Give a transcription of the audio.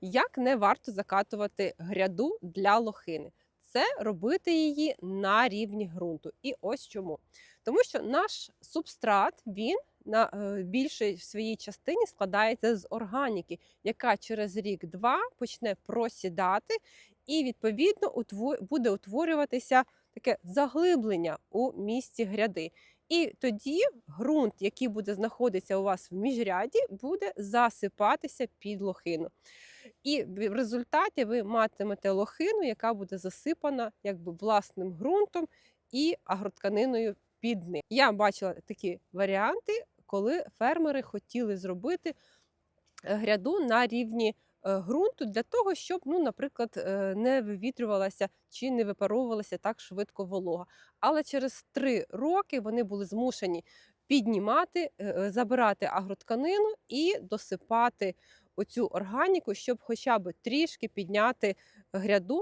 Як не варто закатувати гряду для лохини? Це робити її на рівні ґрунту. І ось чому. Тому що наш субстрат він на е, більшій своїй частині складається з органіки, яка через рік-два почне просідати, і відповідно буде утворюватися таке заглиблення у місці гряди. І тоді ґрунт, який буде знаходитися у вас в міжряді, буде засипатися під лохину. І в результаті ви матимете лохину, яка буде засипана якби власним ґрунтом і агротканиною під ним. Я бачила такі варіанти, коли фермери хотіли зробити е, гряду на рівні е, ґрунту для того, щоб, ну, наприклад, е, не вивітрювалася чи не випаровувалася так швидко волога. Але через три роки вони були змушені піднімати, забирати агротканину і досипати оцю органіку, щоб хоча б трішки підняти гряду